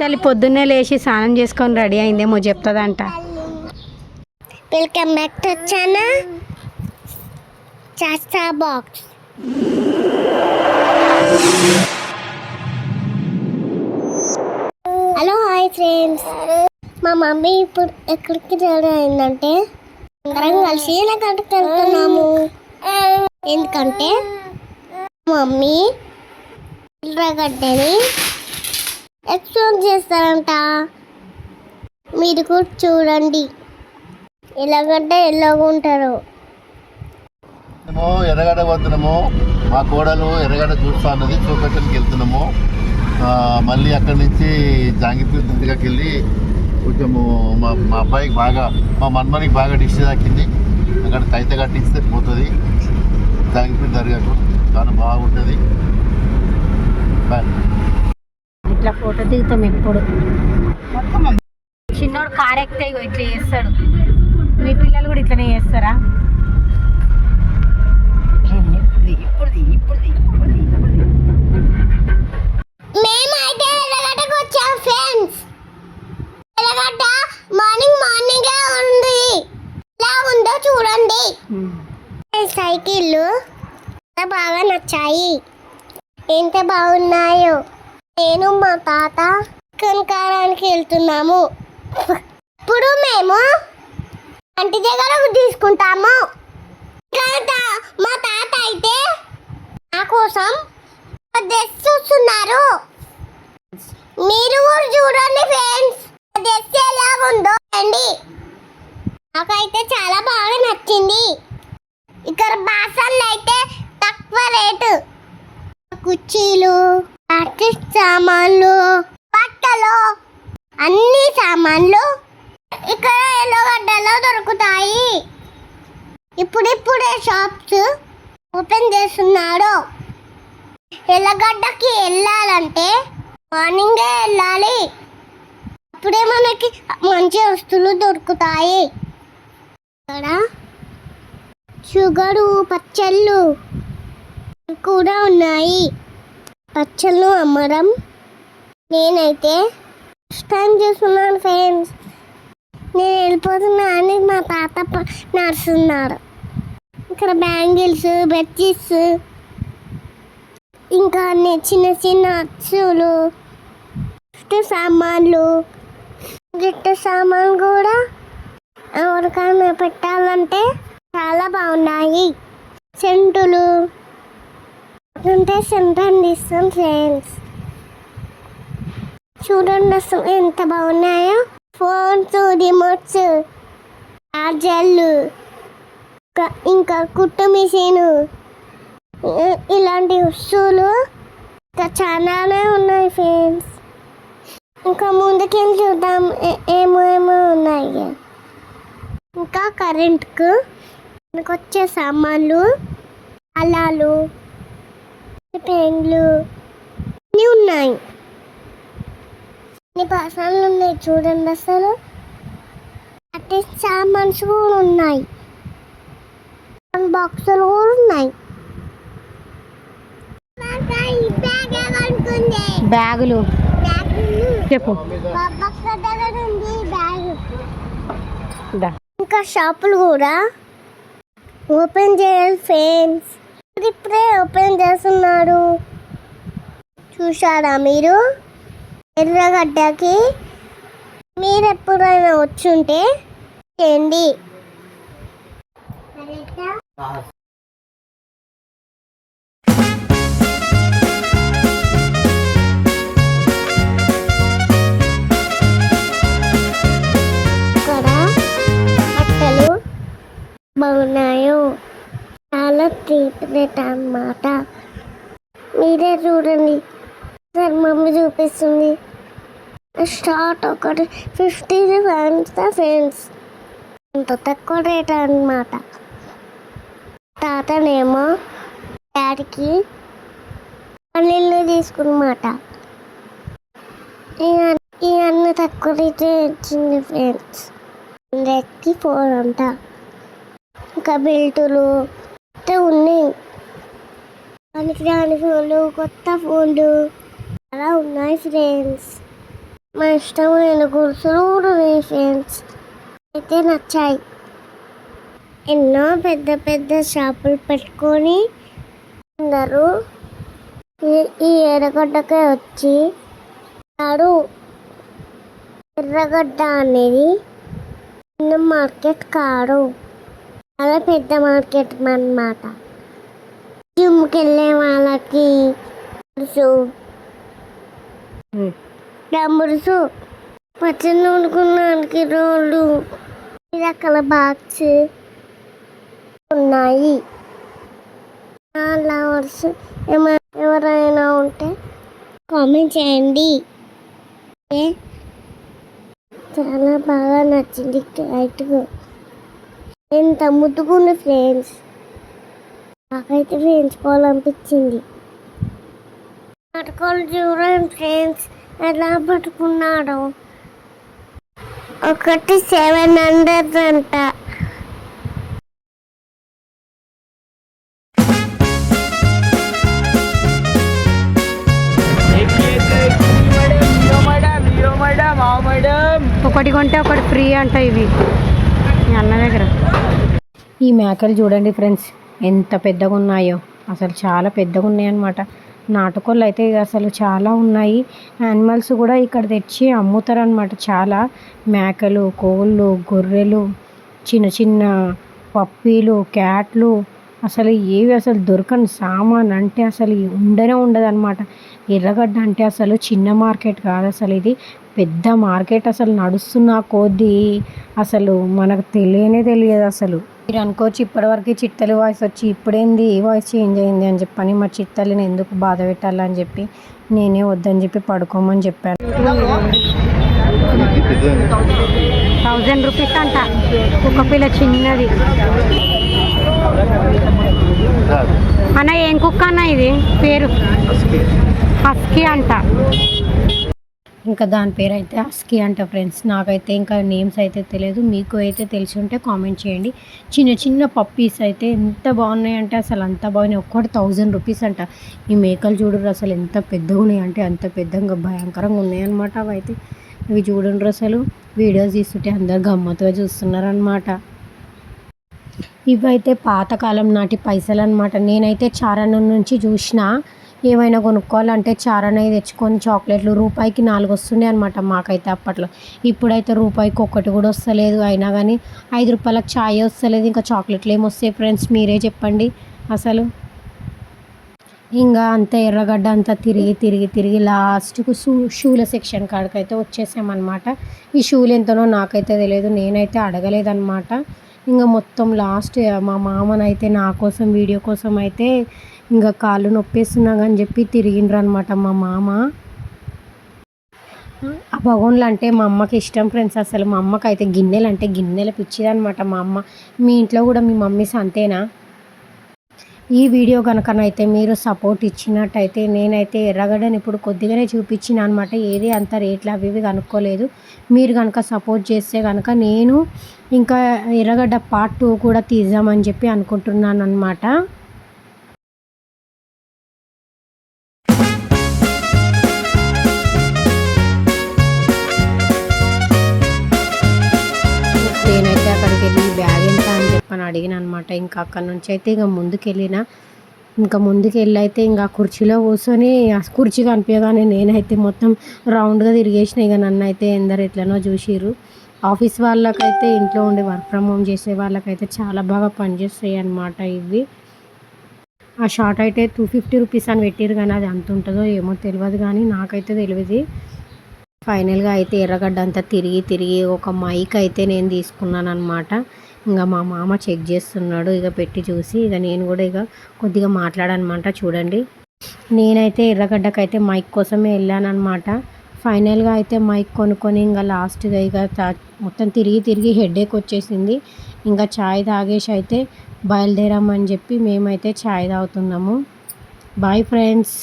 తల్లి పొద్దున్నే లేచి స్నానం చేసుకొని రెడీ అయిందేమో చెప్తుందంట. వెల్కమ్ బ్యాక్ టు ఛానల్ చాస్తా బాక్స్ హలో హాయ్ ఫ్రెండ్స్ మా మమ్మీ ఇప్పుడు ఎక్కడికి రెడీ అయిందంటే అందరం కలిసి ఎక్కడికి వెళ్తున్నాము. ఎందుకంటే మమ్మీ ఎర్రగడ్డని ఎక్స్ప్లెయిన్ చేస్తారంట. మీరు కూడా చూడండి. ఎలాగంటే ఎలాగ ఉంటారు. మేము ఎర్రగడ్డ పోతున్నాము. మా కోడలు ఎర్రగడ్డ చూస్తా అన్నది చూపెట్టడానికి వెళ్తున్నాము. మళ్ళీ అక్కడి నుంచి జాంగిపూర్ దగ్గరికి వెళ్ళి కొంచెము మా మా అబ్బాయికి బాగా మా మన్మనికి బాగా డిష్ తాకింది అక్కడ తైత కట్టిస్తే పోతుంది. జాంగిపూర్ దర్గాకు. చాలా బాగుంటుంది. బాయ్. ఇట్లా ఫోటో దిగుతాం ఎప్పుడు. చిన్నోడు కార్ ఎక్కితే ఇట్లా చేస్తాడు. మీ పిల్లలు కూడా ఇట్లనే చేస్తారా? మార్నింగ్ మార్నింగ్ ఉంది. ఎలా ఉందో చూడండి. ఈ సైకిళ్ళు బాగా నచ్చాయి. ఎంత బాగున్నాయో. నేను మా తాత కనకారానికి వెళ్తున్నాము. ఇప్పుడు మేము అంటి దగ్గర తీసుకుంటాము. మా తాత అయితే నా కోసం డ్రెస్ చూస్తున్నారు. మీరు కూడా చూడండి ఫ్రెండ్స్. డ్రెస్ ఎలా ఉందో అండి నాకైతే చాలా బాగా నచ్చింది. ఇక్కడ బాసన్లు అయితే తక్కువ రేటు. కుర్చీలు ఆర్టిస్ట్ సామాన్లు బట్టలు అన్ని సామాన్లు ఇక్కడ ఎల్లగడ్డలో దొరుకుతాయి. ఇప్పుడిప్పుడే షాప్స్ ఓపెన్ చేస్తున్నాడు. ఎల్లగడ్డకి వెళ్ళాలంటే మార్నింగే వెళ్ళాలి అప్పుడే మనకి మంచి వస్తువులు దొరుకుతాయి. ఇక్కడ షుగరు పచ్చళ్ళు కూడా ఉన్నాయి. పచ్చళ్ళు అమ్మడం. నేనైతే ఫస్ట్ టైం చూస్తున్నాను ఫ్రెండ్స్ నేను వెళ్ళిపోతున్నా అని మా తాత ప- నడుస్తున్నారు ఇక్కడ బ్యాంగిల్స్ బెడ్షీట్స్ ఇంకా అన్ని చిన్న చిన్న అచ్చులు గిఫ్ట్ సామాన్లు గిఫ్ట్ సామాన్లు కూడా ఎవరికైనా పెట్టాలంటే చాలా బాగున్నాయి. సెంటులు ఉంటే సెంట్ ఇస్తాం ఫ్రెండ్స్ చూడండి అసలు ఎంత బాగున్నాయో. ఫోన్స్ రిమోట్స్ చార్జర్లు ఇంకా- కుట్టు మిషను. ఇలాంటి వస్తువులు ఇంకా చాలానే ఉన్నాయి ఫ్రెండ్స్ ఇంకా ముందుకెళ్ళి చూద్దాం. ఏ- ఏమేమో ఉన్నాయి ఇంకా కరెంట్కు మనకు వచ్చే సామాన్లు అలాలు పెన్లు అన్నీ ఉన్నాయి. అన్ని పాసాలు ఉన్నాయి చూడండి అసలు. అట్టే సామాన్స్ కూడా ఉన్నాయి. బాక్సులు కూడా ఉన్నాయి. బ్యాగులు. చెప్పు. ఇంకా షాపులు కూడా. ఓపెన్ చేయాలి ఫ్రెండ్స్. ఇప్పుడే ఓపెన్ చేస్తున్నారు. చూసారా మీరు? ఎర్రగడ్డకి మీరు ఎప్పుడైనా వచ్చుంటే చేయండి. చాలా చీప్ రేట్ అన్నమాట. మీరే చూడండి. సార్ మమ్మీ చూపిస్తుంది. స్టార్ట్ ఒకటి ఫిఫ్టీ ఫ్రెండ్స్ ఫ్రెండ్స్. అంత తక్కువ రేట్ అన్నమాట. తాతనేమో డాడీకి పల్లీలు తీసుకున్నమాట. ఈ అన్న తక్కువ రేట్ ఇచ్చింది ఫ్రెండ్స్ హండ్రెడ్కి ఫోర్ అంట. ఇంకా బెల్టులు పనికిరాని ఫోన్లు కొత్త ఫోన్లు చాలా ఉన్నాయి ఫ్రెండ్స్ మా ఇష్టమైన గురుసులు కూడా ఉన్నాయి ఫ్రెండ్స్ అయితే నచ్చాయి. ఎన్నో పెద్ద పెద్ద షాపులు పెట్టుకొని అందరూ ఈ- ఈ ఎర్రగడ్డకే వచ్చి ఆడు. ఎర్రగడ్డ అనేది చిన్న మార్కెట్ కాడు. చాలా పెద్ద మార్కెట్ అన్నమాట. జిమ్కి వెళ్ళే వాళ్ళకి డంబుల్స్ పచ్చడి వండుకున్నానికి రోళ్ళు ఈ రకాల బాక్స్ ఉన్నాయి. లవర్స్ ఎవరైనా ఉంటే కామెంట్ చేయండి? చాలా బాగా నచ్చింది కైట్ ఎంత ముద్దుగుంది ఫ్రెండ్స్. నాకైతే వేయించుకోవాలనిపించింది పట్టుకోలు చూడండి ఫ్రెండ్స్ ఎలా పట్టుకున్నాడు. ఒకటి సెవెన్ హండ్రెడ్ అంట. ఒకటి కొంటే ఒకటి ఫ్రీ అంట ఇవి. అన్న దగ్గర. ఈ మేకలు చూడండి ఫ్రెండ్స్ ఎంత పెద్దగా ఉన్నాయో అసలు చాలా పెద్దగా ఉన్నాయి అన్నమాట నాటుకోళ్ళు అయితే అసలు చాలా ఉన్నాయి. యానిమల్స్ కూడా ఇక్కడ తెచ్చి అమ్ముతారనమాట చాలా. మేకలు కోళ్ళు గొర్రెలు చిన్న చిన్న పప్పీలు క్యాట్లు. అసలు ఏవి అసలు దొరకని సామాన్ అంటే అసలు ఉండనే ఉండదు అనమాట ఎర్రగడ్డ అంటే అసలు చిన్న మార్కెట్ కాదు అసలు ఇది. పెద్ద మార్కెట్ అసలు నడుస్తున్న కొద్దీ అసలు మనకు తెలియనే తెలియదు అసలు. మీరు అనుకోవచ్చు. ఇప్పటివరకు చిట్టలి వాయిస్ వచ్చి ఇప్పుడేంది? ఈ వాయిస్ చేంజ్ అయింది అని చెప్పని మా చిట్టలిని ఎందుకు బాధ పెట్టాలని చెప్పి నేనే వద్దని చెప్పి పడుకోమని చెప్పాను. థౌజండ్ రూపీస్ అంట. కుక్క పిల్ల చిన్నది. అన్న ఏం కుక్క అన్న ఇది? పేరు. హస్కీ అంట. ఇంకా దాని పేరు అయితే అస్కి అంట ఫ్రెండ్స్. నాకైతే ఇంకా నేమ్స్ అయితే తెలియదు. మీకు అయితే తెలిసి ఉంటే కామెంట్ చేయండి. చిన్న చిన్న పప్పీస్ అయితే ఎంత బాగున్నాయి అంటే అసలు అంత బాగున్నాయి. ఒక్కటి థౌజండ్ రూపీస్ అంట. ఈ మేకలు చూడరు అసలు ఎంత పెద్దగా ఉన్నాయి అంటే అంత పెద్దగా భయంకరంగా ఉన్నాయన్నమాట అవి అయితే. ఇవి చూడండి అసలు. వీడియోస్ తీస్తుంటే అందరు గమ్మత్తుగా చూస్తున్నారనమాట ఇవైతే పాతకాలం నాటి పైసలు అనమాట నేనైతే చారణం నుంచి చూసిన ఏమైనా కొనుక్కోవాలంటే చారనే తెచ్చుకొని చాక్లెట్లు రూపాయికి నాలుగు వస్తుండే అనమాట మాకైతే అప్పట్లో. ఇప్పుడైతే రూపాయికి ఒక్కటి కూడా వస్తలేదు. అయినా కానీ ఐదు రూపాయలకు ఛాయ్ వస్తలేదు. ఇంకా చాక్లెట్లు ఏమి వస్తాయి ఫ్రెండ్స్? మీరే చెప్పండి. అసలు ఇంకా అంత ఎర్రగడ్డ అంతా తిరిగి తిరిగి తిరిగి లాస్ట్కు షూ షూల సెక్షన్ కాడికైతే వచ్చేసామన్నమాట. ఈ షూలు ఎంతనో నాకైతే తెలియదు. నేనైతే అడగలేదన్నమాట. ఇంకా మొత్తం లాస్ట్ మా మామనైతే నా కోసం వీడియో కోసం అయితే ఇంకా కాళ్ళు నొప్పేస్తున్నాగా అని చెప్పి తిరిగిండ్రు అనమాట మా మామ. ఆ భగవన్లు అంటే మా అమ్మకి ఇష్టం ఫ్రెండ్స్ అసలు. మా అమ్మకి అయితే గిన్నెలు అంటే గిన్నెలు పిచ్చిదనమాట మా అమ్మ. మీ ఇంట్లో కూడా మీ మమ్మీస్ అంతేనా? ఈ వీడియో కనుకనైతే మీరు సపోర్ట్ ఇచ్చినట్టయితే నేనైతే ఎర్రగడ్డని ఇప్పుడు కొద్దిగానే చూపించిన అనమాట ఏది అంత రేట్లు అవి ఇవి కనుక్కోలేదు. మీరు కనుక సపోర్ట్ చేస్తే కనుక నేను ఇంకా ఎర్రగడ్డ పార్ట్ టూ కూడా తీద్దామని చెప్పి అనుకుంటున్నాను అనమాట అడిగిన అనమాట ఇంకా అక్కడ నుంచి అయితే ఇక ముందుకెళ్ళిన. ఇంకా ముందుకెళ్ళి అయితే ఇంకా కుర్చీలో కూర్చొని కుర్చీ కనిపించగానే నేనైతే మొత్తం రౌండ్గా తిరిగేసిన. ఇక నన్ను అయితే ఎందరు ఎట్లనో చూసిర్రు. ఆఫీస్ వాళ్ళకైతే ఇంట్లో ఉండి వర్క్ ఫ్రమ్ హోమ్ చేసే వాళ్ళకైతే చాలా బాగా పనిచేస్తాయి అన్నమాట ఇవి. ఆ షార్ట్ అయితే టూ ఫిఫ్టీ రూపీస్ అని పెట్టారు కానీ అది ఎంత ఉంటుందో ఏమో తెలియదు కానీ నాకైతే తెలియదు ఫైనల్గా అయితే ఎర్రగడ్డ అంతా తిరిగి తిరిగి ఒక మైక్ అయితే నేను తీసుకున్నాను అనమాట ఇంకా మా మామ చెక్ చేస్తున్నాడు ఇక పెట్టి చూసి ఇక నేను కూడా ఇక కొద్దిగా మాట్లాడనమాట చూడండి. నేనైతే ఎర్రగడ్డకైతే మైక్ కోసమే వెళ్ళానమాట ఫైనల్గా అయితే మైక్ కొనుక్కొని ఇంకా లాస్ట్గా ఇక మొత్తం తిరిగి తిరిగి హెడేక్ వచ్చేసింది. ఇంకా చాయ్ తాగేసి అయితే బయలుదేరామని చెప్పి మేమైతే చాయ్ తాగుతున్నాము. Bye friends